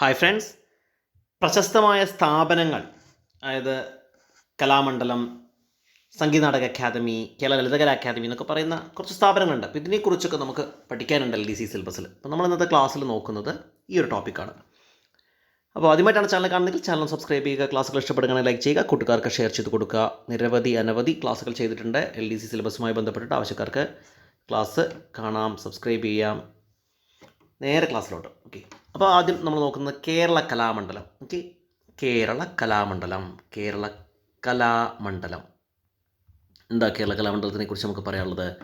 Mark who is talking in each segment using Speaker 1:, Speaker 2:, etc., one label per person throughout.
Speaker 1: Hi friends പ്രശസ്തമായ സ്ഥാപനങ്ങൾ അതായത് കലാമണ്ഡലം സംഗീത നാടക അക്കാദമി കേരള ലളിതകല അക്കാദമി എന്നൊക്കെ പറയുന്ന കുറച്ച് സ്ഥാപനങ്ങളുണ്ട്. അപ്പോൾ ഇതിനെക്കുറിച്ചൊക്കെ നമുക്ക് പഠിക്കാനുണ്ട് എൽ ഡി സി സിലബസിൽ അപ്പോൾ നമ്മൾ ഇന്നത്തെ ക്ലാസ്സിൽ നോക്കുന്നത് ഈ ഒരു ടോപ്പിക്കാണ് അപ്പോൾ ആദ്യമായിട്ടാണ് ചാനൽ കാണുന്നതെങ്കിൽ ചാനൽ സബ്സ്ക്രൈബ് ചെയ്യുക ക്ലാസ്സുകൾ ഇഷ്ടപ്പെടുകയാണെങ്കിൽ ലൈക്ക് ചെയ്യുക കൂട്ടുകാർക്ക് ഷെയർ ചെയ്ത് കൊടുക്കുക. നിരവധി അനവധി ക്ലാസ്സുകൾ ചെയ്തിട്ടുണ്ട്. എൽ ഡി സി സിലബസുമായി ബന്ധപ്പെട്ടിട്ട് ആവശ്യക്കാർക്ക് ക്ലാസ് കാണാം സബ്സ്ക്രൈബ് ചെയ്യാം. നേരെ ക്ലാസ്സിലോട്ട് ഓക്കെ അപ്പോൾ ആദ്യം നമ്മൾ നോക്കുന്നത് കേരള കലാമണ്ഡലം. ഓക്കെ? കേരള കലാമണ്ഡലം. കേരള കലാമണ്ഡലം. എന്താ കേരള കലാമണ്ഡലത്തിനെ കുറിച്ച് നമുക്ക് പറയാനുള്ളത്?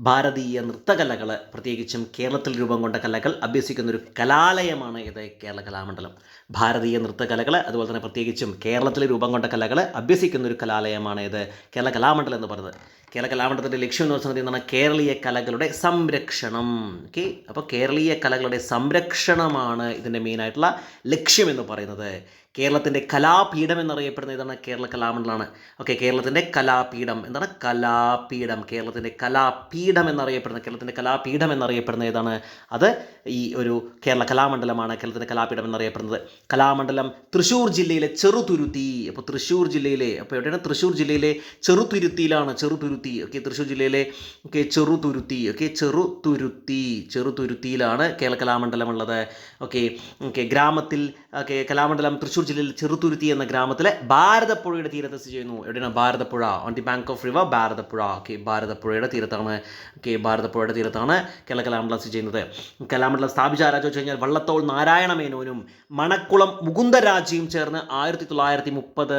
Speaker 1: ഭാരതീയ നൃത്തകലകൾ പ്രത്യേകിച്ചും കേരളത്തിൽ രൂപം കൊണ്ട കലകൾ അഭ്യസിക്കുന്ന ഒരു കലാലയമാണ് ഇത് കേരള കലാമണ്ഡലം. ഭാരതീയ നൃത്തകലകൾ അതുപോലെ തന്നെ പ്രത്യേകിച്ചും കേരളത്തിൽ രൂപം കൊണ്ട കലകൾ അഭ്യസിക്കുന്ന ഒരു കലാലയമാണ് ഇത് കേരള കലാമണ്ഡലം എന്ന് പറയുന്നത്. കേരള കലാമണ്ഡലത്തിന്റെ ലക്ഷ്യം എന്ന് വെച്ചാൽ എന്താണ് കേരളീയ കലകളുടെ സംരക്ഷണം. ഓക്കെ അപ്പോൾ കേരളീയ കലകളുടെ സംരക്ഷണമാണ് ഇതിന്റെ മെയിനായിട്ടുള്ള ലക്ഷ്യം എന്ന് പറയുന്നത്. കേരളത്തിന്റെ കലാപീഠം എന്നറിയപ്പെടുന്ന ഇതാണ് കേരള കലാമണ്ഡലമാണ്. ഓക്കെ കേരളത്തിന്റെ കലാപീഠം. എന്താണ്? കലാപീഠം. കേരളത്തിന്റെ കലാപീഠം എന്നറിയപ്പെടുന്ന കേരളത്തിന്റെ കലാപീഠം എന്നറിയപ്പെടുന്ന ഏതാണ്? അത് ഈ ഒരു കേരള കലാമണ്ഡലമാണ്. കേരളത്തിന്റെ കലാപീഠം എന്നറിയപ്പെടുന്നത്. കലാമണ്ഡലം തൃശ്ശൂർ ജില്ലയിലെ ചെറുതുരുത്തി. അപ്പോൾ തൃശ്ശൂർ ജില്ലയിലെ അപ്പോൾ എവിടെയാണ്? തൃശ്ശൂർ ജില്ലയിലെ ചെറുതുരുത്തിയിലാണ്. ചെറുതുരുത്തി ഓക്കെ തൃശ്ശൂർ ജില്ലയിലെ ഓക്കെ ചെറുതുരുത്തി ഓക്കെ ചെറുതുരുത്തി ചെറുതുരുത്തിയിലാണ് കേരള കലാമണ്ഡലം ഉള്ളത്. ഓക്കെ ഓക്കെ ഗ്രാമത്തിൽ ഓക്കെ കലാമണ്ഡലം തൃശ്ശൂർ ജില്ലയിൽ ചെറുതുരുത്തി എന്ന ഗ്രാമത്തിലെ ഭാരതപ്പുഴയുടെ തീരത്ത് സ്ഥിതി ചെയ്യുന്നു. എവിടെയാണ്? Bharathappuzha. On the bank of river Bharathappuzha. Okay ഭാരതപ്പുഴയുടെ തീരത്താണ്. ഓക്കെ ഭാരതപ്പുഴയുടെ തീരത്താണ് കേരള കലാമണ്ഡലം സ്ഥിതി ചെയ്യുന്നത്. കലാമണ്ഡലം സ്ഥാപിച്ച ആരാജ് വെച്ച് കഴിഞ്ഞാൽ വള്ളത്തോൾ നാരായണ മേനോനും മണക്കുളം മുകുന്ദരാജയും ചേർന്ന് ആയിരത്തി തൊള്ളായിരത്തി മുപ്പത്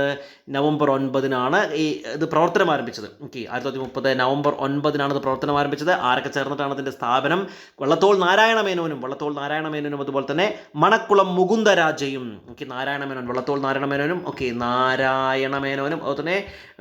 Speaker 1: നവംബർ ഒൻപതിനാണ് ഈ ഇത് പ്രവർത്തനം ആരംഭിച്ചത്. ഓക്കെ ആയിരത്തി തൊള്ളായിരത്തി മുപ്പത് നവംബർ ഒൻപതിനാണ് ഇത് പ്രവർത്തനം ആരംഭിച്ചത്. ആരൊക്കെ ചേർന്നിട്ടാണ് ഇതിന്റെ സ്ഥാപനം? വള്ളത്തോൾ നാരായണ മേനോനും വള്ളത്തോൾ നാരായണ മേനോനും അതുപോലെ തന്നെ മണക്കുളം മുകുന്ദരാജയും ഓക്കെ നാരായണ മേനോൻ വള്ളത്തോൾ നാരായണ മേനോനും ഓക്കെ നാരായണ മേനോനും അതുപോലെ തന്നെ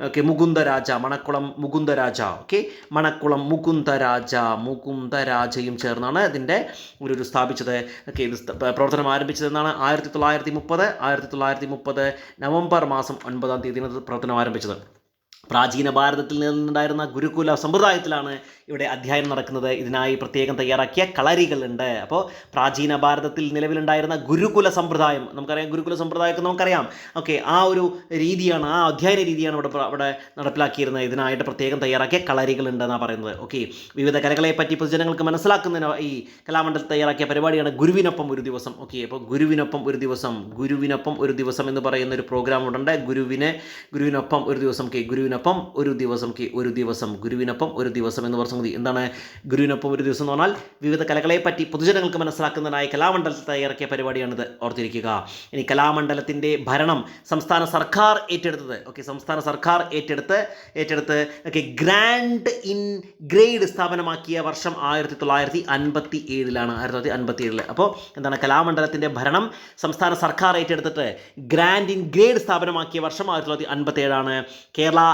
Speaker 1: ഓക്കെ മുകുന്ദരാജ മണക്കുളം മുകുന്ദരാജ ഓക്കെ മണക്കുളം മുകുന്ദരാജ മുകുന്ദരാജയും ചേർന്നാണ് ഇതിന്റെ ഒരു ഒരു സ്ഥാപിച്ചത്. ഓക്കെ ഇത് പ്രവർത്തനം ആരംഭിച്ചതെന്നാണ് ആയിരത്തി തൊള്ളായിരത്തി മുപ്പത്. ആയിരത്തി തൊള്ളായിരത്തി മുപ്പത് നവംബർ മാസം ഒൻപതാം തീയതിയാണ് പ്രവർത്തനം ആരംഭിച്ചത്. പ്രാചീന ഭാരതത്തിൽ നിന്നുണ്ടായിരുന്ന ഗുരുകുല സമ്പ്രദായത്തിലാണ് ഇവിടെ അധ്യയനം നടക്കുന്നത്. ഇതിനായി പ്രത്യേകം തയ്യാറാക്കിയ കളരികളുണ്ട്. അപ്പോൾ പ്രാചീന ഭാരതത്തിൽ നിലവിലുണ്ടായിരുന്ന ഗുരുകുല സമ്പ്രദായം നമുക്കറിയാം. ഗുരുകുല സമ്പ്രദായമൊക്കെ നമുക്കറിയാം. ഓക്കെ ആ ഒരു രീതിയാണ് ആ അധ്യയന രീതിയാണ് ഇവിടെ ഇവിടെ നടപ്പിലാക്കിയിരുന്നത്. ഇതിനായിട്ട് പ്രത്യേകം തയ്യാറാക്കിയ കളരികളുണ്ട് എന്നാണ് പറയുന്നത്. ഓക്കെ വിവിധ കലകളെ പറ്റി പൊതുജനങ്ങൾക്ക് മനസ്സിലാക്കുന്നതിന് ഈ കലാമണ്ഡലത്തിൽ തയ്യാറാക്കിയ പരിപാടിയാണ് ഗുരുവിനൊപ്പം ഒരു ദിവസം. ഓക്കെ അപ്പോൾ ഗുരുവിനൊപ്പം ഒരു ദിവസം ഗുരുവിനൊപ്പം ഒരു ദിവസം എന്ന് പറയുന്ന ഒരു പ്രോഗ്രാം ഉണ്ട്. ഗുരുവിനെ ഗുരുവിനൊപ്പം ഒരു ദിവസം. കെ ഗുരുവിനൊപ്പം ഒരു ദിവസം ഒരു ദിവസം ഗുരുവിനൊപ്പം ഒരു ദിവസം എന്ന് പറഞ്ഞ മതി എന്താണ് ഗുരുവിനൊപ്പം ഒരു ദിവസം എന്ന് പറഞ്ഞാൽ വിവിധ കലകളെ പറ്റി പൊതുജനങ്ങൾക്ക് മനസ്സിലാക്കുന്നതിനായി കലാമണ്ഡലത്തിൽ തയ്യാറാക്കിയ പരിപാടിയാണിത്. ഓർത്തിരിക്കുക. ഇനി കലാമണ്ഡലത്തിന്റെ ഭരണം സംസ്ഥാന സർക്കാർ ഏറ്റെടുത്തത്. ഓക്കെ സംസ്ഥാന സർക്കാർ ഏറ്റെടുത്ത് ഏറ്റെടുത്ത് ഓക്കെ ഗ്രാൻഡ് ഇൻ ഗ്രേഡ് സ്ഥാപനമാക്കിയ വർഷം ആയിരത്തി തൊള്ളായിരത്തി അൻപത്തി ഏഴിലാണ് ആയിരത്തി തൊള്ളായിരത്തി അൻപത്തി ഏഴിൽ അപ്പോൾ എന്താണ് കലാമണ്ഡലത്തിന്റെ ഭരണം സംസ്ഥാന സർക്കാർ ഏറ്റെടുത്തിട്ട് ഗ്രാൻഡ് ഇൻ ഗ്രേഡ് സ്ഥാപനമാക്കിയ വർഷം ആയിരത്തി തൊള്ളായിരത്തി അൻപത്തി ഏഴാണ് Kerala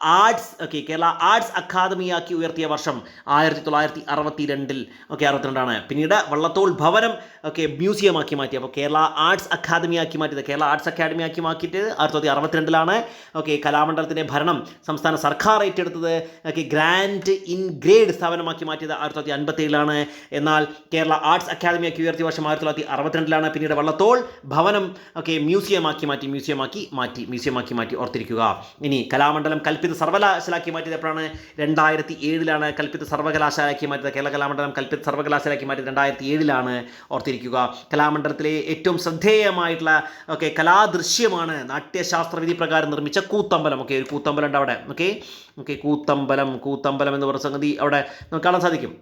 Speaker 1: arts okay Kerala arts അക്കാദമിയാക്കി ഉയർത്തിയ വർഷം ആയിരത്തി തൊള്ളായിരത്തി അറുപത്തി രണ്ടിൽ ഓക്കെ അറുപത്തിരണ്ടാണ്. പിന്നീട് വള്ളത്തോൾ ഭവനം ഓക്കെ മ്യൂസിയമാക്കി മാറ്റി. അപ്പോൾ കേരള ആർട്സ് അക്കാദമിയാക്കി മാറ്റിയത് കേരള ആർട്സ് അക്കാദമി ആക്കി മാറ്റിയിട്ട് ആയിരത്തി തൊള്ളായിരത്തി അറുപത്തിരണ്ടിലാണ് ഓക്കെ കലാമണ്ഡലത്തിന്റെ ഭരണം സംസ്ഥാന സർക്കാർ ഏറ്റെടുത്തത് ഓക്കെ ഗ്രാൻഡ് ഇൻ ഗ്രേഡ് സ്ഥാപനമാക്കി മാറ്റിയത് ആയിരത്തി തൊള്ളായിരത്തി അൻപത്തി ഏഴിലാണ് എന്നാൽ കേരള ആർട്സ് അക്കാദമിയാക്കി ഉയർത്തിയ വർഷം ആയിരത്തി തൊള്ളായിരത്തി അറുപത്തിരണ്ടിലാണ് പിന്നീട് വള്ളത്തോൾ ഭവനം ഓക്കെ മ്യൂസിയമാക്കി മാറ്റി മ്യൂസിയമാക്കി മാറ്റി മ്യൂസിയമാക്കി മാറ്റി ഓർത്തിരിക്കുക. ഇനി കലാമണ്ഡലം കൽപ്പിത സർവകലാശാലാക്കി മാറ്റിയത് എപ്പോഴാണ് രണ്ടായിരത്തി ഏഴിലാണ് കൽപ്പിത സർവകലാശാലാക്കി മാറ്റിയത്. കേരള കലാമണ്ഡലം കൽപ്പിത സർവകലാശാലാക്കി മാറ്റിയത് രണ്ടായിരത്തി ഏഴിലാണ് ഓർത്തിരിക്കുക. കലാമണ്ഡലത്തിലെ ഏറ്റവും ശ്രദ്ധേയമായിട്ടുള്ള ഓക്കെ കലാദൃശ്യമാണ് നാട്യശാസ്ത്ര വിധി പ്രകാരം നിർമ്മിച്ച കൂത്തമ്പലം. ഓക്കെ ഒരു കൂത്തമ്പലം ഉണ്ട് അവിടെ. ഓക്കെ ഓക്കെ കൂത്തമ്പലം കൂത്തമ്പലം എന്ന് പറഞ്ഞ സംഗതി അവിടെ നമുക്ക് കാണാൻ സാധിക്കും.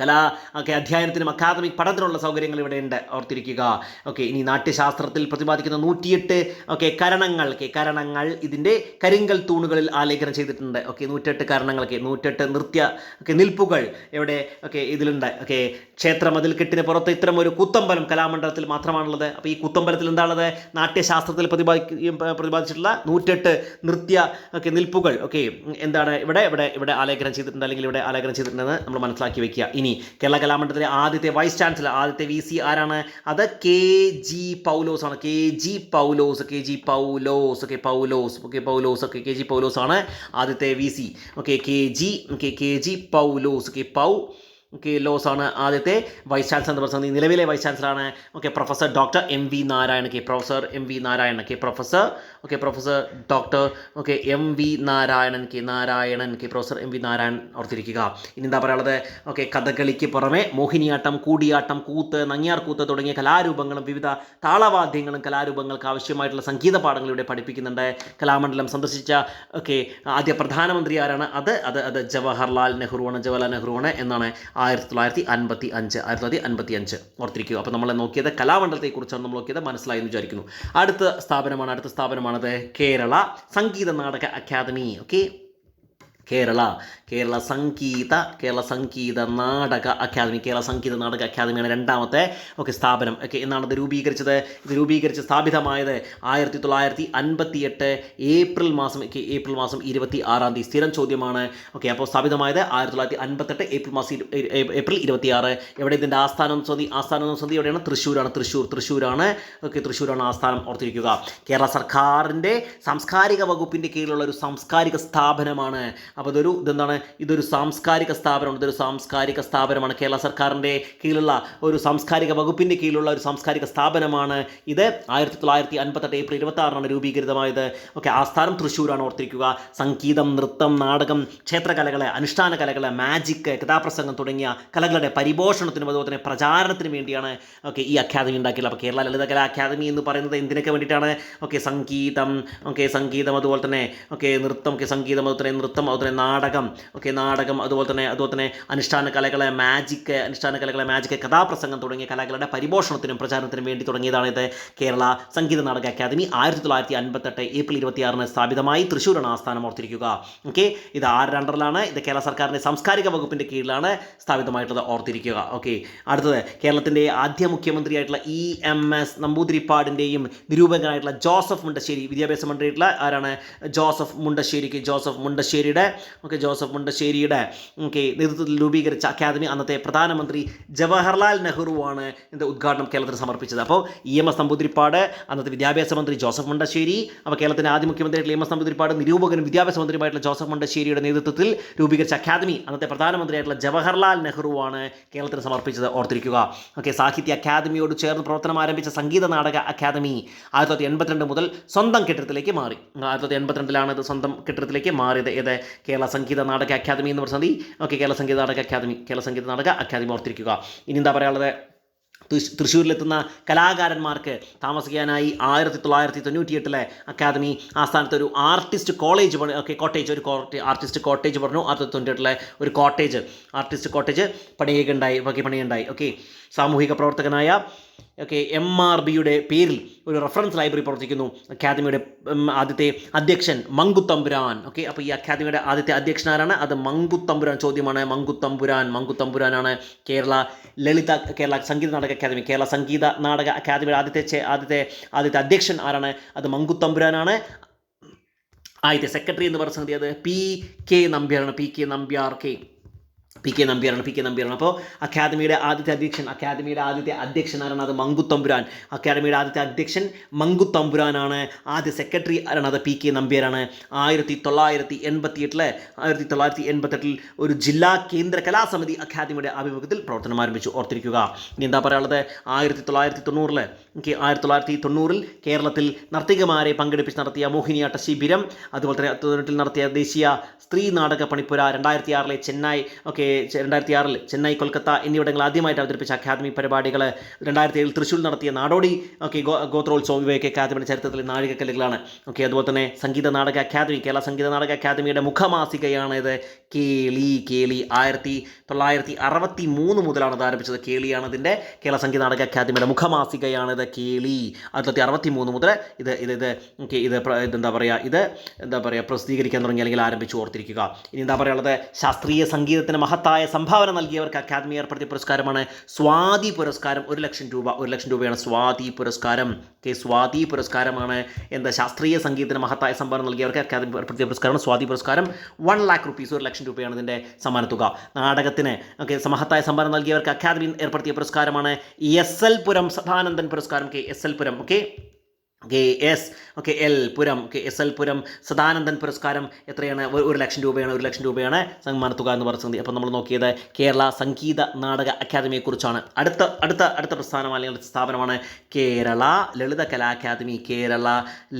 Speaker 1: കലാ ഒക്കെ അധ്യയനത്തിനും അക്കാദമിക് പഠനത്തിനുള്ള സൗകര്യങ്ങൾ ഇവിടെ ഉണ്ട്. ഓർത്തിരിക്കുക. ഓക്കെ ഇനി നാട്യശാസ്ത്രത്തിൽ പ്രതിപാദിക്കുന്ന നൂറ്റിയെട്ട് ഓക്കെ കരണങ്ങൾ ഓക്കെ കരണങ്ങൾ ഇതിന്റെ കരിങ്കൽ തൂണുകളിൽ ആലേഖനം ചെയ്തിട്ടുണ്ട്. ഓക്കെ നൂറ്റെട്ട് കരണങ്ങളൊക്കെ നൂറ്റെട്ട് നൃത്യ ഒക്കെ നിൽപ്പുകൾ ഇവിടെ ഒക്കെ ഇതിലുണ്ട്. ഓക്കെ ക്ഷേത്ര മതിൽക്കെട്ടിന് പുറത്ത് ഇത്തരം ഒരു കുത്തമ്പലം കലാമണ്ഡലത്തിൽ മാത്രമാണുള്ളത്. അപ്പോൾ ഈ കുത്തമ്പലത്തിൽ എന്താണുള്ളത്? നാട്യശാസ്ത്രത്തിൽ പ്രതിപാദി പ്രതിപാദിച്ചിട്ടുള്ള നൂറ്റെട്ട് നൃത്യ ഒക്കെ നിൽപ്പുകൾ ഓക്കെ എന്താണ് ഇവിടെ ഇവിടെ ഇവിടെ ആലേഖനം ചെയ്തിട്ടുണ്ട്. അല്ലെങ്കിൽ ഇവിടെ ആലേഖനം ചെയ്തിട്ടുണ്ടെന്ന് നമ്മൾ മനസ്സിലാക്കി വെക്കുക. ഇനി കേരള കലാമണ്ഡലത്തിലെ ആദ്യത്തെ വൈസ് ചാൻസലർ ആദ്യത്തെ വി സി ആരാണ്? അത് കെ ജി പൗലോസ് ആണ് K G Paulose K G Paulose okay Paulose okay Paulose okay K G Paulose ആണ് ആദ്യത്തെ V C okay K G okay K G Paulose okay പൗ ഓക്കെ ലോസ് ആണ് ആദ്യത്തെ വൈസ് ചാൻസലർ പറയുന്നത് നിലവിലെ വൈസ് ചാൻസലറാണ് okay professor doctor M V Narayana K professor M V Narayana K professor okay professor doctor okay M V Narayanan. K Narayanan. K professor M V Narayanan ഓർത്തിരിക്കുക. ഇനി എന്താ പറയാനുള്ളത്? ഓക്കെ കഥകളിക്ക് പുറമെ മോഹിനിയാട്ടം കൂടിയാട്ടം കൂത്ത് നങ്ങിയാർ കൂത്ത് തുടങ്ങിയ കലാരൂപങ്ങളും വിവിധ താളവാദ്യങ്ങളും കലാരൂപങ്ങൾക്ക് ആവശ്യമായിട്ടുള്ള സംഗീത പാഠങ്ങൾ ഇവിടെ പഠിപ്പിക്കുന്നുണ്ട്. കലാമണ്ഡലം സന്ദർശിച്ച ഓക്കെ ആദ്യ പ്രധാനമന്ത്രി ആരാണ്? അത് അത് അത് ജവഹർലാൽ നെഹ്റുവാണ്. ജവഹർലാൽ നെഹ്റുവാണ് എന്നാണ് ആയിരത്തി തൊള്ളായിരത്തി അൻപത്തി അഞ്ച് ആയിരത്തി തൊള്ളായിരത്തി അൻപത്തി അഞ്ച് ഓർത്തിരിക്കുക. അപ്പോൾ നമ്മൾ നോക്കിയത് കലാമണ്ഡലത്തെക്കുറിച്ചാണ് നമ്മൾ നോക്കിയത്. മനസ്സിലായി എന്ന് വിചാരിക്കുന്നു. അടുത്ത സ്ഥാപനമാണ് അടുത്ത സ്ഥാപനമാണത് Kerala Sangeetha Nataka academy. Okay Kerala. Kerala Sangeetha Kerala Sangeetha Nataka academy Kerala Sangeetha Nataka അക്കാദമിയാണ് രണ്ടാമത്തെ ഓക്കെ സ്ഥാപനം. ഓക്കെ എന്നാണ് ഇത് രൂപീകരിച്ചത്? ഇത് രൂപീകരിച്ച് സ്ഥാപിതമായത് ആയിരത്തി തൊള്ളായിരത്തി അൻപത്തി എട്ട് ഏപ്രിൽ മാസം ഓക്കെ ഏപ്രിൽ മാസം ഇരുപത്തി ആറാം തീയതി. സ്ഥിരം ചോദ്യമാണ്. ഓക്കെ അപ്പോൾ സ്ഥാപിതമായത് ആയിരത്തി തൊള്ളായിരത്തി അൻപത്തെട്ട് ഏപ്രിൽ മാസം ഏപ്രിൽ ഇരുപത്തി ആറ് എവിടെ ഇതിന്റെ ആസ്ഥാനം സ്വതി ആസ്ഥാനം സ്വതി എവിടെയാണ്? തൃശ്ശൂരാണ്. തൃശ്ശൂർ തൃശ്ശൂരാണ്. ഓക്കെ തൃശ്ശൂരാണ് ആസ്ഥാനം ഓർത്തിരിക്കുക. കേരള സർക്കാരിന്റെ സാംസ്കാരിക വകുപ്പിന്റെ കീഴിലുള്ള ഒരു സാംസ്കാരിക സ്ഥാപനമാണ്. അപ്പോൾ ഇതൊരു ഇതെന്താണ്? ഇതൊരു സാംസ്കാരിക സ്ഥാപനമാണ്. ഇതൊരു സാംസ്കാരിക സ്ഥാപനമാണ്. കേരള സർക്കാരിന്റെ കീഴിലുള്ള ഒരു സാംസ്കാരിക വകുപ്പിന്റെ കീഴിലുള്ള ഒരു സാംസ്കാരിക സ്ഥാപനമാണ് ഇത്. ആയിരത്തി തൊള്ളായിരത്തി അൻപത്തെട്ട് ഏപ്രിൽ ഇരുപത്തി ആറിനാണ് രൂപീകൃതമായത് ഓക്കെ ആസ്ഥാനം തൃശ്ശൂരാണ് ഓർത്തിരിക്കുക. സംഗീതം നൃത്തം നാടകം ക്ഷേത്രകലകൾ അനുഷ്ഠാന കലകൾ മാജിക് കഥാപ്രസംഗം തുടങ്ങിയ കലകളുടെ പരിപോഷണത്തിനും അതുപോലെ തന്നെ പ്രചാരണത്തിനും വേണ്ടിയാണ് ഓക്കെ ഈ അക്കാദമി ഉണ്ടാക്കിയത് അപ്പോൾ കേരള ലളിതകലാ അക്കാദമി എന്ന് പറയുന്നത് എന്തിനൊക്കെ വേണ്ടിയിട്ടാണ്? ഓക്കെ സംഗീതം ഓക്കെ സംഗീതം അതുപോലെ തന്നെ ഓക്കെ നൃത്തം ഓക്കെ സംഗീതം അതുപോലെ തന്നെ നൃത്തം അതുപോലെ തന്നെ നാടകം ഓക്കെ നാടകം അതുപോലെ തന്നെ അതുപോലെ തന്നെ അനുഷ്ഠാന കലകളെ മാജിക് അനുഷ്ഠാന കലകളെ മാജിക് കഥാപ്രസംഗം തുടങ്ങിയ കലകളുടെ പരിപോഷണത്തിനും പ്രചാരണത്തിനും വേണ്ടി തുടങ്ങിയതാണ് ഇത് കേരള സംഗീത നാടക അക്കാദമി. ആയിരത്തി തൊള്ളായിരത്തി അൻപത്തെട്ട് ഏപ്രിൽ ഇരുപത്തിയാറിന് സ്ഥാപിതമായി തൃശ്ശൂരാണ് ആസ്ഥാനം ഓർത്തിരിക്കുക. ഓക്കെ ഇത് ആറ് രണ്ടറിലാണ്. ഇത് കേരള സർക്കാരിന്റെ സാംസ്കാരിക വകുപ്പിന്റെ കീഴിലാണ് സ്ഥാപിതമായിട്ടുള്ളത് ഓർത്തിരിക്കുക. ഓക്കെ അടുത്തത് കേരളത്തിന്റെ ആദ്യ മുഖ്യമന്ത്രിയായിട്ടുള്ള ഇ എം എസ് നമ്പൂതിരിപ്പാടിന്റെയും നിരൂപകനായിട്ടുള്ള ജോസഫ് മുണ്ടശ്ശേരി വിദ്യാഭ്യാസ മന്ത്രിയായിട്ടുള്ള ആരാണ്? ജോസഫ് മുണ്ടശ്ശേരിക്ക് ജോസഫ് മുണ്ടശ്ശേരിയുടെ. ഓക്കെ ജോസഫ് മുണ്ടശ്ശേരിയുടെ ഓക്കെ നേതൃത്വത്തിൽ രൂപീകരിച്ച അക്കാദമി അന്നത്തെ പ്രധാനമന്ത്രി ജവഹർലാൽ നെഹ്റുവാണ് ഇതിന്റെ ഉദ്ഘാടനം കേരളത്തിന് സമർപ്പിച്ചത്. അപ്പോൾ ഇ എം എസ് നമ്പൂതിരിപ്പാട് അന്നത്തെ വിദ്യാഭ്യാസ മന്ത്രി ജോസഫ് മുണ്ടശ്ശേരി അപ്പോൾ കേരളത്തിന്റെ ആദ്യ മുഖ്യമന്ത്രിയായിട്ടുള്ള എം എസ് നമ്പൂതിരിപ്പാട് നിരൂപകനും വിദ്യാഭ്യാസ മന്ത്രിയുമായിട്ടുള്ള ജോസഫ് മുണ്ടശ്ശേരിയുടെ നേതൃത്വത്തിൽ രൂപീകരിച്ച അക്കാദമി അന്നത്തെ പ്രധാനമന്ത്രിയായിട്ടുള്ള ജവഹർലാൽ നെഹ്റുവാണ് കേരളത്തിന് സമർപ്പിച്ചത്. ഓർത്തിരിക്കുക. ഓക്കെ സാഹിത്യ അക്കാദമിയോട് ചേർന്ന് പ്രവർത്തനം ആരംഭിച്ച സംഗീത നാടക അക്കാദമി ആയിരത്തി തൊള്ളായിരത്തി എൺപത്തിരണ്ട് മുതൽ സ്വന്തം കെട്ടിടത്തിലേക്ക് മാറി. ആയിരത്തി തൊള്ളായിരത്തി എൺപത്തിരണ്ടിലാണ് ഇത് സ്വന്തം കെട്ടിടത്തിലേക്ക് മാറിയത്. ഏത്? കേരള സംഗീത നാടക അക്കാദമി എന്ന് പറഞ്ഞാൽ okay Kerala Sangeetha Nataka academy. Kerala Sangeetha Nataka academy ഓർത്തിരിക്കുക. ഇനി എന്താ പറയാനുള്ളത്? തൃശ്ശൂരിലെത്തുന്ന കലാകാരന്മാർക്ക് താമസിക്കാനായി ആയിരത്തി തൊള്ളായിരത്തി തൊണ്ണൂറ്റിയെട്ടിലെ അക്കാദമി ആസ്ഥാനത്ത് ഒരു ആർട്ടിസ്റ്റ് കോളേജ് ഓക്കെ കോട്ടേജ് ഒരു ആർട്ടിസ്റ്റ് കോട്ടേജ് പറഞ്ഞു. ആയിരത്തി തൊണ്ണൂറ്റിയെട്ടിലെ ഒരു കോട്ടേജ് ആർട്ടിസ്റ്റ് കോട്ടേജ് പണിയുകയുണ്ടായി ഓക്കെ പണിയുണ്ടായി. ഓക്കെ സാമൂഹിക പ്രവർത്തകനായ ഓക്കെ എം ആർ ബിയുടെ പേരിൽ ഒരു റെഫറൻസ് ലൈബ്രറി പ്രവർത്തിക്കുന്നു. അക്കാദമിയുടെ ആദ്യത്തെ അധ്യക്ഷൻ മങ്കുത്തമ്പുരാൻ ഓക്കെ അപ്പോൾ ഈ അക്കാദമിയുടെ ആദ്യത്തെ അധ്യക്ഷൻ ആരാണ്? അത് മങ്കുത്തമ്പുരാൻ ചോദ്യമാണ്. മങ്കുത്തമ്പുരാൻ മങ്കുത്തമ്പുരാനാണ് കേരള ലളിത കേരള സംഗീത നാടക അക്കാദമി കേരള സംഗീത നാടക അക്കാദമിയുടെ ആദ്യത്തെ ആദ്യത്തെ ആദ്യത്തെ അധ്യക്ഷൻ ആരാണ്? അത് മങ്കുത്തമ്പുരാനാണ്. ആദ്യത്തെ സെക്രട്ടറി എന്ന് പറഞ്ഞ സംഗതി അത് P K നമ്പ്യാറാണ് P K Nambiar K P K നമ്പ്യാറാണ് P K നമ്പ്യാറാണ് അപ്പോൾ അക്കാദമിയുടെ ആദ്യത്തെ അധ്യക്ഷൻ അക്കാദമിയുടെ ആദ്യത്തെ അധ്യക്ഷൻ ആരാണ്? അത് മങ്കുത്തമ്പുരാൻ അക്കാദമിയുടെ ആദ്യത്തെ അധ്യക്ഷൻ മങ്കുത്തമ്പുരാനാണ് ആദ്യ സെക്രട്ടറി ആരാണ്? അത് പി കെ നമ്പ്യാരാണ്. ആയിരത്തി തൊള്ളായിരത്തി എൺപത്തി എട്ടിലെ ആയിരത്തി തൊള്ളായിരത്തി എൺപത്തെട്ടിൽ ഒരു ജില്ലാ കേന്ദ്ര കലാസമിതി അക്കാദമിയുടെ ആഭിമുഖ്യത്തിൽ പ്രവർത്തനം ആരംഭിച്ചു. ഓർത്തിരിക്കുക ഇനി എന്താ പറയാനുള്ളത്? ആയിരത്തി തൊള്ളായിരത്തി തൊണ്ണൂറിൽ ആയിരത്തി തൊള്ളായിരത്തി തൊണ്ണൂറിൽ കേരളത്തിൽ നർത്തികമാരെ പങ്കെടുപ്പിച്ച് നടത്തിയ മോഹിനിയാട്ട ശിബിരം അതുപോലെ തന്നെ തൊണ്ണൂറ്റിൽ നടത്തിയ ദേശീയ സ്ത്രീ നാടക പണിപ്പുര രണ്ടായിരത്തി ആറിലെ ചെന്നൈ ഓക്കെ രണ്ടായിരത്തി ആറിൽ ചെന്നൈ കൊൽക്കത്ത എന്നിവിടങ്ങൾ ആദ്യമായിട്ട് അവതരിപ്പിച്ച അക്കാദമി പരിപാടികൾ രണ്ടായിരത്തി ഏഴിൽ തൃശ്ശൂർ നടത്തിയ നാടോടി ഓക്കെ ഗോത്രോത്സവം ഇവയൊക്കെ അക്കാദമിയുടെ ചരിത്രത്തിലെ നാഴികക്കല്ലുകളാണ്. ഓക്കെ അതുപോലെ തന്നെ സംഗീത നാടക അക്കാദമി കേരള സംഗീത നാടക അക്കാദമിയുടെ മുഖമാസികയാണ് ഇത്. കേളി കേളി ആയിരത്തി തൊള്ളായിരത്തി അറുപത്തി മൂന്ന് മുതലാണ് ഇത് ആരംഭിച്ചത്. കേളിയാണ് ഇതിന്റെ കേരള സംഗീത നാടക അക്കാദമിയുടെ മുഖമാസികയാണിത് കേളി ആയിരത്തി തൊള്ളായിരത്തി അറുപത്തി മൂന്ന് മുതൽ ഇത് ഇത് ഇത് ഓക്കെ ഇത് ഇതെന്താ പറയുക ഇത് എന്താ പറയുക പ്രസിദ്ധീകരിക്കാൻ തുടങ്ങി അല്ലെങ്കിൽ ആരംഭിച്ചു ഓർത്തിരിക്കുക. ഇനി എന്താ പറയുള്ളത് ശാസ്ത്രീയ സംഗീതത്തിന് മഹത്തായ സംഭാവന നൽകിയവർക്ക് അക്കാദമി ഏർപ്പെടുത്തിയ പുരസ്കാരമാണ് സ്വാതി പുരസ്കാരം. ഒരു ലക്ഷം രൂപ ഒരു ലക്ഷം രൂപയാണ് സ്വാതി പുരസ്കാരം. കെ സ്വാതി പുരസ്കാരമാണ് എന്താ ശാസ്ത്രീയ സംഗീതത്തിന് മഹത്തായ സംഭാവന നൽകിയവർക്ക് അക്കാദമി ഏർപ്പെടുത്തിയ പുരസ്കാരമാണ് സ്വാതി പുരസ്കാരം. വൺ ലാക്ക് റുപ്പീസ് ഒരു ലക്ഷം രൂപയാണ് ഇതിന്റെ സമ്മാനത്തുക നാടകത്തിന് ഓക്കെ മഹത്തായ സംഭാവന നൽകിയവർക്ക് അക്കാദമി ഏർപ്പെടുത്തിയ പുരസ്കാരമാണ് എസ് എൽ പുരം സദാനന്ദൻ പുരസ്കാരം. K S L Puram okay okay S okay L Puram okay S L Puram Sadanandan പുരസ്കാരം എത്രയാണ്? ഒരു ലക്ഷം രൂപയാണ് ഒരു ലക്ഷം രൂപയാണ് സമ്മാനത്തുക എന്ന് പറഞ്ഞത് അപ്പോൾ നമ്മൾ നോക്കിയത് കേരള സംഗീത നാടക അക്കാദമിയെക്കുറിച്ചാണ് അടുത്ത അടുത്ത അടുത്ത പ്രസ്ഥാനം അല്ലെങ്കിൽ സ്ഥാപനമാണ് Kerala Lalitha Kala academy. Kerala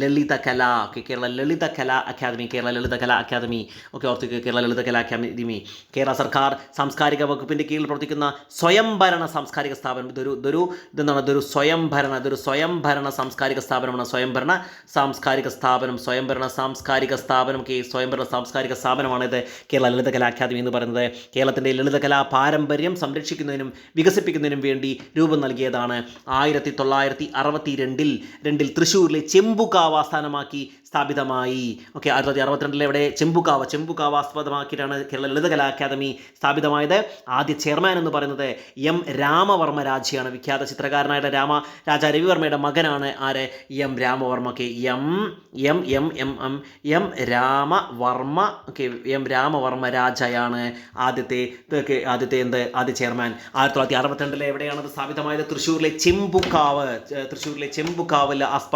Speaker 1: Lalitha Kala okay Kerala Lalitha Kala academy Kerala Lalitha Kala academy. Okay ഓർത്തിക്കുക Kerala Lalitha Kala academy. Kerala സർക്കാർ സാംസ്കാരിക വകുപ്പിന്റെ കീഴിൽ പ്രവർത്തിക്കുന്ന സ്വയംഭരണ സാംസ്കാരിക സ്ഥാപനം. ഇതൊരു ഇതൊരു ഇതെന്താണ്? ഇതൊരു സ്വയംഭരണ ഇതൊരു സ്വയംഭരണ സാംസ്കാരിക സ്ഥാപനമാണ് സ്വയംഭരണ സാംസ്കാരിക സ്ഥാപനം. സ്വയംഭരണ സാംസ്കാരിക സ്ഥാപനം കെ സ്വയംഭരണ സാംസ്കാരിക സ്ഥാപനമാണ് ഇത്. കേരള ലളിത കലാ അക്കാദമി എന്ന് പറയുന്നത്. കേരളത്തിന്റെ ലളിതകലാ പാരമ്പര്യം സംരക്ഷിക്കുന്നതിനും വികസിപ്പിക്കുന്നതിനും വേണ്ടി രൂപം നൽകിയതാണ്. ആയിരത്തി തൊള്ളായിരത്തി അറുപത്തി രണ്ടിൽ രണ്ടിൽ തൃശ്ശൂരിലെ ചെമ്പുകാവ് ആസ്ഥാനമാക്കി സ്ഥാപിതമായി. ഓക്കെ ആയിരത്തി തൊള്ളായിരത്തി അറുപത്തിരണ്ടിൽ ഇവിടെ ചെമ്പുകാവ് ചെമ്പുകാവ് ആസ്പദമാക്കിയിട്ടാണ് കേരള ലളിത കലാ അക്കാദമി സ്ഥാപിതമായത്. ആദ്യ ചെയർമാൻ എന്ന് പറയുന്നത് എം രാമവർമ്മ രാജയാണ്. വിഖ്യാത ചിത്രകാരനായ രാമ രാജാ രവിവർമ്മയുടെ മകനാണ് ആര്? M Ramavarma. Okay M M M M M M Ramavarma. Okay M Ramavarma രാജയാണ് ആദ്യത്തെ ആദ്യത്തെ എന്ത്? ആദ്യ ചെയർമാൻ. ആയിരത്തി തൊള്ളായിരത്തി അറുപത്തിരണ്ടിലെ എവിടെയാണ് അത് സ്ഥാപിതമായത്? തൃശ്ശൂരിലെ ചെമ്പുക്കാവ് തൃശ്ശൂരിലെ ചെമ്പുക്കാവിൽ ആസ്പ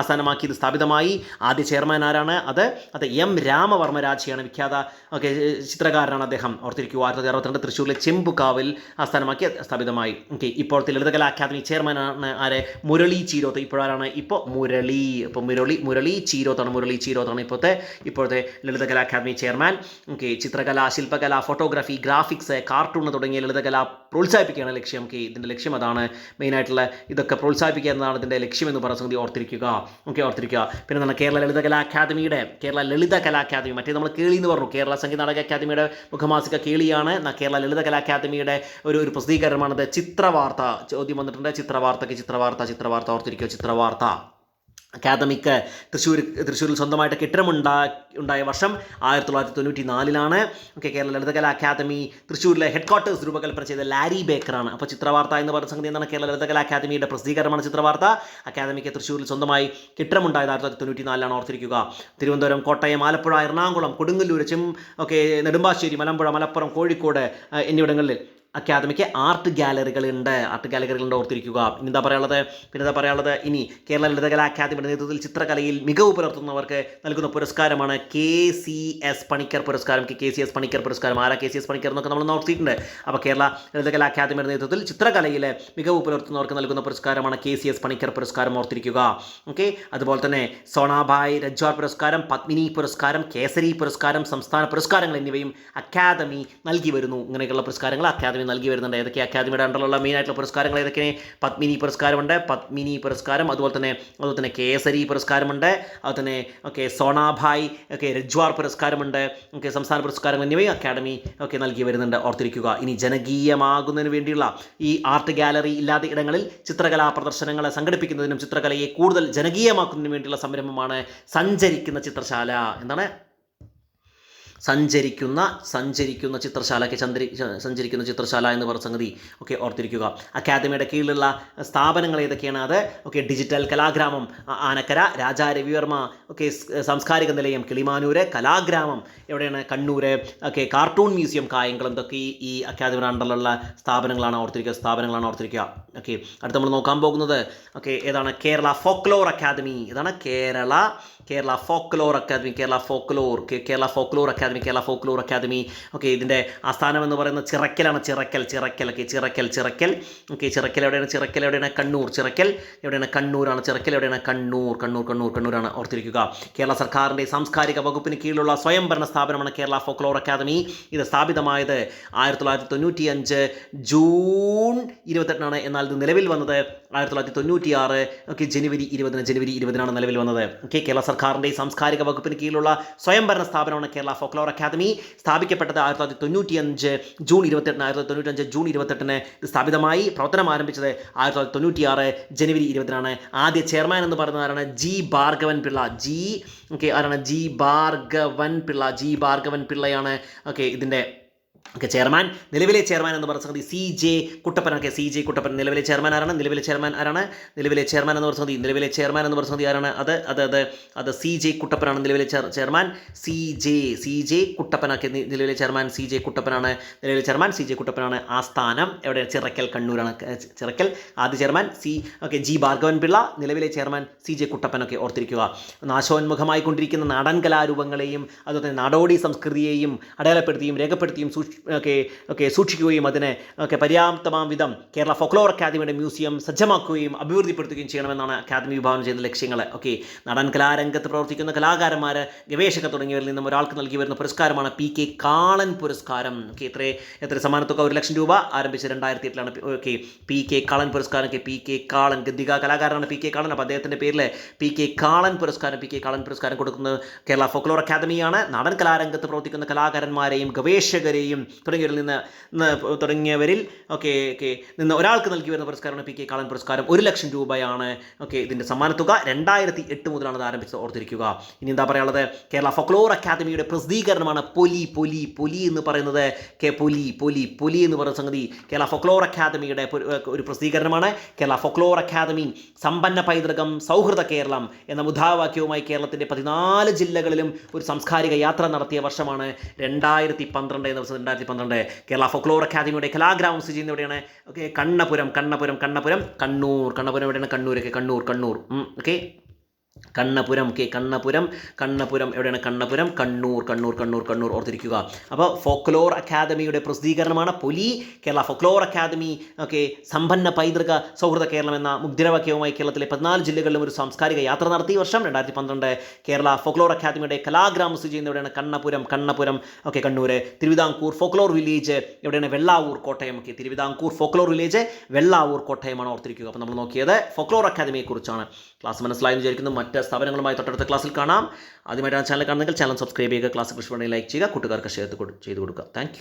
Speaker 1: ആസ്ഥാനമാക്കി ഇത് സ്ഥാപിതമായി. ആദ്യ ചെയർമാൻ ആരാണ്? അത് അത് എം രാമവർമ്മ രാജയാണ് വിഖ്യാത. ഓക്കെ ചിത്രകാരനാണ് അദ്ദേഹം. ഓർത്തിരിക്കുക ആയിരത്തി അറുപത്തിരണ്ട് തൃശ്ശൂരിലെ ചെമ്പുക്കാവിൽ ആസ്ഥാനമാക്കി സ്ഥാപിതമായി. ഓക്കെ ഇപ്പോഴത്തെ ലളിതകലാ അക്കാദമി ചെയർമാനാണ് ആരെ? മുരളി ചീരോത്ത്. ഇപ്പോഴാണ് ഇപ്പോൾ മുരളി. ഇപ്പോൾ മുരളി മുരളി ചീരോത്താണ് മുരളി ചീരോത്താണ് ഇപ്പോഴത്തെ ഇപ്പോഴത്തെ ലളിതകലാ അക്കാദമി ചെയർമാൻ. ഓക്കെ ചിത്രകല ശില്പകല ഫോട്ടോഗ്രാഫി ഗ്രാഫിക്സ് കാർട്ടൂൺ തുടങ്ങിയ ലളിതകല പ്രോത്സാഹിപ്പിക്കുകയാണ് ലക്ഷ്യം. ഓക്കെ ഇതിന്റെ ലക്ഷ്യം അതാണ്. മെയിനായിട്ടുള്ള ഇതൊക്കെ പ്രോത്സാഹിപ്പിക്കുക എന്നതാണ് ഇതിന്റെ ലക്ഷ്യം എന്ന് പറഞ്ഞ സംഗതി ഓർത്തിരിക്കുക. ഓക്കെ ഓർത്തിരിക്കുക. പിന്നെ എന്താണ്? കേരള ലളിത കലാ അക്കാദമിയുടെ കേരള ലളിത കലാ അക്കാദമി. മറ്റേ നമ്മൾ കേളി എന്ന് പറഞ്ഞു. കേരള സംഗീത നാടക അക്കാദമിയുടെ മുഖമാസിക കേളിയാണ്. കേരള ലളിത കലാ അക്കാദമിയുടെ ഒരു ഒരു പ്രസിദ്ധീകരണമാണത്. ചിത്രവാർത്ത. ചോദ്യം വന്നിട്ടുണ്ട്. ചിത്രവാർത്തയ്ക്ക് ചിത്രവാർത്ത ചിത്രവാർത്ത ഓർത്തിരിക്കുക. ചിത്രവാർത്ത. അക്കാദമിക്ക് തൃശ്ശൂർ തൃശ്ശൂരിൽ സ്വന്തമായിട്ട് കെട്ടിടമുണ്ടാ ഉണ്ടായ വർഷം ആയിരത്തി തൊള്ളായിരത്തി തൊണ്ണൂറ്റി നാലിലാണ് ഓക്കെ കേരള ലളിതകലാ അക്കാദമി തൃശ്ശൂരിലെ ഹെഡ് ക്വാർട്ടേഴ്സ് രൂപകൽപ്പന ചെയ്ത ലാരി ബേക്കറാണ്. അപ്പോൾ ചിത്രവാർത്ത എന്ന് പറയുന്ന സംഗതി എന്താണ്? കേരള ലളിതകലാ അക്കാദമിയുടെ പ്രസിദ്ധീകരണമാണ് ചിത്രവാർത്ത. അക്കാദമിക്ക് തൃശ്ശൂരിൽ സ്വന്തമായി കെട്ടിടമുണ്ടായത് ആയിരത്തി തൊള്ളായിരത്തി തൊണ്ണൂറ്റി നാലിലാണ് ഓർത്തിരിക്കുക. തിരുവനന്തപുരം കോട്ടയം ആലപ്പുഴ എറണാകുളം കൊടുങ്ങല്ലൂർ ചെം ഓക്കെ നെടുമ്പാശ്ശേരി മലമ്പുഴ മലപ്പുറം കോഴിക്കോട് എന്നിവിടങ്ങളിൽ. അക്കാദമിക്ക് ആർട്ട് ഗാലറികളുണ്ട്. ആർട്ട് ഗാലറികളുണ്ട് ഓർത്തിരിക്കുക. ഇനി എന്താ പറയാനുള്ളത്? പിന്നെ എന്താ പറയാനുള്ളത്? ഇനി കേരള ലളിതകലാ അക്കാദമിയുടെ നേതൃത്വത്തിൽ ചിത്രകലയിൽ മികവ് പുലർത്തുന്നവർക്ക് നൽകുന്ന പുരസ്കാരമാണ് കെ സി എസ് പണിക്കർ പുരസ്കാരം. കെ സി എസ് പണിക്കർ പുരസ്കാരം. ആരാ കെ സി എസ് പണിക്കർ എന്നൊക്കെ നമ്മൾ ഓർത്തിയിട്ടുണ്ട് അപ്പോൾ കേരള ലളിതകലാ അക്കാദമിയുടെ നേതൃത്വത്തിൽ ചിത്രകലയിൽ മികവ് പുലർത്തുന്നവർക്ക് നൽകുന്ന പുരസ്കാരമാണ് കെ സി എസ് പണിക്കർ പുരസ്കാരം. ഓർത്തിരിക്കുക. ഓക്കെ? അതുപോലെ തന്നെ സോണാഭായ് രജ്വാർ പുരസ്കാരം പത്മിനി പുരസ്കാരം കേസരി പുരസ്കാരം സംസ്ഥാന പുരസ്കാരങ്ങൾ എന്നിവയും അക്കാദമി നൽകി വരുന്നു. ഇങ്ങനെയൊക്കെയുള്ള പുരസ്കാരങ്ങൾ അക്കാദമി നൽകി വരുന്നുണ്ട്. ഏതൊക്കെ അക്കാദമിയുടെ അണ്ടറിലുള്ള മെയിൻ ആയിട്ടുള്ള പുരസ്കാരങ്ങൾ ഏതൊക്കെ പത്മിനി പുരസ്കാരമുണ്ട്. പത്മിനി പുരസ്കാരം അതുപോലെ തന്നെ അതുപോലെ തന്നെ കേസരി പുരസ്കാരമുണ്ട്. അതുപോലെ തന്നെ ഓക്കെ സോണാഭായ് ഓക്കെ രജ്വാർ പുരസ്കാരമുണ്ട്. ഓക്കെ സംസ്ഥാന പുരസ്കാരങ്ങൾ എന്നിവയും അക്കാദമി ഒക്കെ നൽകി വരുന്നുണ്ട്. ഓർത്തിരിക്കുക. ഇനി ജനകീയമാകുന്നതിന് വേണ്ടിയുള്ള ഈ ആർട്ട് ഗാലറി ഇല്ലാത്ത ഇടങ്ങളിൽ ചിത്രകലാ പ്രദർശനങ്ങൾ സംഘടിപ്പിക്കുന്നതിനും ചിത്രകലയെ കൂടുതൽ ജനകീയമാക്കുന്നതിനും വേണ്ടിയുള്ള സംരംഭമാണ് സഞ്ചരിക്കുന്ന ചിത്രശാല. എന്താണ്? സഞ്ചരിക്കുന്ന സഞ്ചരിക്കുന്ന ചിത്രശാലയ്ക്ക് ചന്ദ്രി സഞ്ചരിക്കുന്ന ചിത്രശാല എന്ന് പറഞ്ഞ സംഗതി ഒക്കെ ഓർത്തിരിക്കുക. അക്കാദമിയുടെ കീഴിലുള്ള സ്ഥാപനങ്ങൾ ഏതൊക്കെയാണ്? അത് ഓക്കെ ഡിജിറ്റൽ കലാഗ്രാമം ആനക്കര രാജാ രവിവർമ്മ ഒക്കെ സ്- സാംസ്കാരിക നിലയം കിളിമാനൂര് കലാഗ്രാമം എവിടെയാണ്? Kannur okay cartoon museum Kayamkulam ഇതൊക്കെ ഈ ഈ അക്കാദമിയുടെ അണ്ടറിലുള്ള സ്ഥാപനങ്ങളാണ് ഓർത്തിരിക്കുക സ്ഥാപനങ്ങളാണ് ഓർത്തിരിക്കുക. ഓക്കെ അടുത്ത് നമ്മൾ നോക്കാൻ പോകുന്നത് ഓക്കെ ഏതാണ്? Kerala folklore academy. ഇതാണ് Kerala Kerala folklore academy Kerala folklore Kerala folklore academy Kerala folklore academy okay ഇതിന്റെ ആസ്ഥാനം എന്ന് പറയുന്നത് ചിറക്കലാണ്. ചിറക്കൽ ചിറക്കൽ ഓക്കെ ചിറക്കൽ ചിറക്കൽ. ഓക്കെ ചിറക്കൽ എവിടെയാണ്? ചിറക്കൽ എവിടെയാണ്? കണ്ണൂർ. ചിറക്കൽ എവിടെയാണ്? കണ്ണൂരാണ്. ചിറക്കൽ എവിടെയാണ്? കണ്ണൂർ കണ്ണൂർ കണ്ണൂർ കണ്ണൂരാണ്. ഓർത്തിരിക്കുക. കേരള സർക്കാരിന്റെ സാംസ്കാരിക വകുപ്പിന് കീഴിലുള്ള സ്വയംഭരണ സ്ഥാപനമാണ് കേരള ഫോക്ലോർ അക്കാദമി ഇത് സ്ഥാപിതമായത് ആയിരത്തി തൊള്ളായിരത്തി തൊണ്ണൂറ്റി അഞ്ച് ജൂൺ ഇരുപത്തെട്ടിനാണ്. എന്നാൽ ഇത് നിലവിൽ വന്നത് ആയിരത്തി തൊള്ളായിരത്തി തൊണ്ണൂറ്റി ആറ് ജനുവരി ഇരുപതിന്. ജനുവരി ഇരുപതിനാണ് നിലവിൽ വന്നത്. ഓക്കെ കേരള സർക്കാരിന്റെ സാംസ്കാരിക വകുപ്പിന് കീഴിലുള്ള സ്വയംഭരണ സ്ഥാപനമാണ് കേരള ഫോക്ലോർ അക്കാദമി സ്ഥാപിക്കപ്പെട്ടത് ആയിരത്തി തൊള്ളായിരത്തി തൊണ്ണൂറ്റി അഞ്ച് ജൂൺ ഇരുപത്തെട്ടിന് ആയിരത്തി തൊള്ളായിരത്തി തൊണ്ണൂറ്റഞ്ച് ജൂൺ ഇരുപത്തെട്ടിന് സ്ഥാപിതമായി പ്രവർത്തനം ആരംഭിച്ചത് ആയിരത്തി തൊള്ളായിരത്തി തൊണ്ണൂറ്റി ആറ് ജനുവരി ഇരുപതിനാണ് ആദ്യ ചെയർമാൻ എന്ന് പറയുന്നത് ആരാണ്? G Bhargavan Pillai. G okay ആരാണ്? ജി ഭാർഗവൻ പിള്ള. ജി ഭാർഗവൻ പിള്ളയാണ് ഓക്കെ ഇതിന്റെ ഓക്കെ ചെയർമാൻ. നിലവിലെ ചെയർമാൻ എന്ന് പറഞ്ഞ സംഗതി സി ജെ കുട്ടപ്പൻ ഒക്കെ സി ജെ കുട്ടപ്പൻ നിലവിലെ ചെയർമാൻ ആരാണ്? നിലവിലെ ചെയർമാൻ ആരാണ്? നിലവിലെ ചെയർമാൻ എന്ന് പറഞ്ഞ സംഗതി നിലവിലെ ചെയർമാൻ എന്ന് പറഞ്ഞ സംഗതി ആരാണ്? അത് അത് അത് അത് സി ജെ കുട്ടപ്പനാണ് നിലവിലെ chairman. C J C J കുട്ടപ്പനൊക്കെ നിലവിലെ ചെയർമാൻ. സി ജെ കുട്ടപ്പനാണ് നിലവിലെ ചെയർമാൻ. സി ജെ കുട്ടപ്പനാണ് ആ സ്ഥാനം. എവിടെ ചിറക്കൽ കണ്ണൂരാണ്. ചിറക്കൽ ആദ്യ chairman. C okay G Bhargavan Pillai നിലവിലെ ചെയർമാൻ. സി ജെ കുട്ടപ്പനൊക്കെ ഓർത്തിരിക്കുക. നാശോന്മുഖമായിക്കൊണ്ടിരിക്കുന്ന നാടൻ കലാരൂപങ്ങളെയും അതുപോലെ തന്നെ നാടോടി സംസ്കൃതിയെയും അടയാളപ്പെടുത്തിയും രേഖപ്പെടുത്തിയും സൂക്ഷ് ഒക്കെ ഒക്കെ സൂക്ഷിക്കുകയും അതിനെ ഒക്കെ പര്യാപ്തമാം വിധം കേരള ഫോക്ലോർ അക്കാദമിയുടെ മ്യൂസിയം സജ്ജമാക്കുകയും അഭിവൃദ്ധിപ്പെടുത്തുകയും ചെയ്യണമെന്നാണ് അക്കാദമി വിഭാവനം ചെയ്യുന്ന ലക്ഷ്യങ്ങൾ ഓക്കെ നടൻ കലാരംഗത്ത് പ്രവർത്തിക്കുന്ന കലാകാരന്മാർ ഗവേഷകർ തുടങ്ങിയവരിൽ നിന്നും ഒരാൾക്ക് നൽകി വരുന്ന പുരസ്കാരമാണ് പി കെ കാളൻ പുരസ്കാരം. ഓക്കെ എത്ര എത്ര സമ്മാനത്തുക ഒരു ലക്ഷം രൂപ ആരംഭിച്ച് രണ്ടായിരത്തി എട്ടിലാണ് ഓക്കെ പി കെ കാളൻ പുരസ്കാരം. K P K Kalan Gaddika കലാകാരനാണ് പി കെ കാളൻ. അപ്പോൾ അദ്ദേഹത്തിന്റെ പേരിൽ പി കെ കാളൻ പുരസ്കാരം പി കെ കാളൻ പുരസ്കാരം കൊടുക്കുന്നത് കേരള ഫോക്ലോർ അക്കാദമിയാണ് നടൻ കലാരംഗത്ത് പ്രവർത്തിക്കുന്ന കലാകാരന്മാരെയും ഗവേഷകരെയും തുടങ്ങിയവരിൽ നിന്ന് തുടങ്ങിയവരിൽ ഓക്കെ ഓക്കെ നിന്ന് ഒരാൾക്ക് നൽകി വരുന്ന പുരസ്കാരമാണ് പി കെ കാളൻ പുരസ്കാരം. ഒരു ലക്ഷം രൂപയാണ് ഓക്കെ ഇതിന്റെ സമ്മാനത്തുക. രണ്ടായിരത്തി എട്ട് മുതലാണ് ഇത് ആരംഭിച്ചത് ഓർത്തിരിക്കുക. ഇനി എന്താ പറയാനുള്ളത്? കേരള ഫോക്ലോർ അക്കാദമിയുടെ പ്രസിദ്ധീകരണമാണ് പൊലി പൊലി പൊലി എന്ന് പറയുന്നത്. കെ പൊലി പൊലി പൊലി എന്ന് പറയുന്ന സംഗതി കേരള ഫോക്ലോർ അക്കാദമിയുടെ ഒരു പ്രസിദ്ധീകരണമാണ്. കേരള ഫോക്ലോർ അക്കാദമി സമ്പന്ന പൈതൃകം സൗഹൃദ കേരളം എന്ന മുദ്രാവാക്യവുമായി കേരളത്തിന്റെ പതിനാല് ജില്ലകളിലും ഒരു സാംസ്കാരിക യാത്ര നടത്തിയ വർഷമാണ് രണ്ടായിരത്തി പന്ത്രണ്ട് എന്ന വർഷം രണ്ടായിരത്തി പന്ത്രണ്ട് കേരള ഫോക്ലോർ അക്കാദമിയുടെ കലാഗ്രാമം സ്ഥിതി ചെയ്യുന്ന എവിടെയാണ്? ഓക്കെ കണ്ണപുരം കണ്ണപുരം കണ്ണപുരം കണ്ണൂർ. കണ്ണപുരം എവിടെയാണ്? കണ്ണൂരൊക്കെ Kannur Kannur. Okay Kannapuram K Kannapuram. Kannapuram എവിടെയാണ് കണ്ണപുരം? കണ്ണൂർ കണ്ണൂർ കണ്ണൂർ കണ്ണൂർ. ഓർത്തിരിക്കുക. അപ്പോൾ ഫോക്ലോർ അക്കാദമിയുടെ പ്രസിദ്ധീകരണമാണ് പൊലി കേരള ഫോക്ലോർ അക്കാദമി ഓക്കെ സമ്പന്ന പൈതൃക സൗഹൃദ കേരളം എന്ന മുദ്രാവാക്യവുമായി കേരളത്തിലെ പതിനാല് ജില്ലകളിലും ഒരു സാംസ്കാരിക യാത്ര നടത്തി വർഷം രണ്ടായിരത്തി പന്ത്രണ്ട് കേരള ഫോക്ലോർ അക്കാദമിയുടെ കലാഗ്രാമം സ്ഥിതി ചെയ്യുന്ന എവിടെയാണ്? Kannapuram Kannapuram okay Kannur Thiruvithamkoor folklore village എവിടെയാണ്? Vellavoor Kottayam okay Thiruvithamkoor folklore village Vellavoor കോട്ടയമാണ് ഓർത്തിരിക്കുക. അപ്പോൾ നമ്മൾ നോക്കിയത് ഫോക്ലോർ അക്കാദമിയെക്കുറിച്ചാണ് ക്ലാസ് മനസ്സിലായെന്ന് വിചാരിക്കുന്നു. മറ്റ് സ്ഥാപനങ്ങളുമായി തൊട്ടടുത്ത ക്ലാസ്സിൽ കാണാം. ആദ്യമായിട്ടാണ് ചാനൽ കാണുന്നെങ്കിൽ ചാനൽ സബ്സ്ക്രൈബ് ചെയ്യുക ക്ലാസ് കൃഷിപ്പണി ലൈക്ക് ചെയ്യുക കൂട്ടുകാർക്ക് ഷെയർ ചെയ്ത് കൊടുക്കുക. താങ്ക്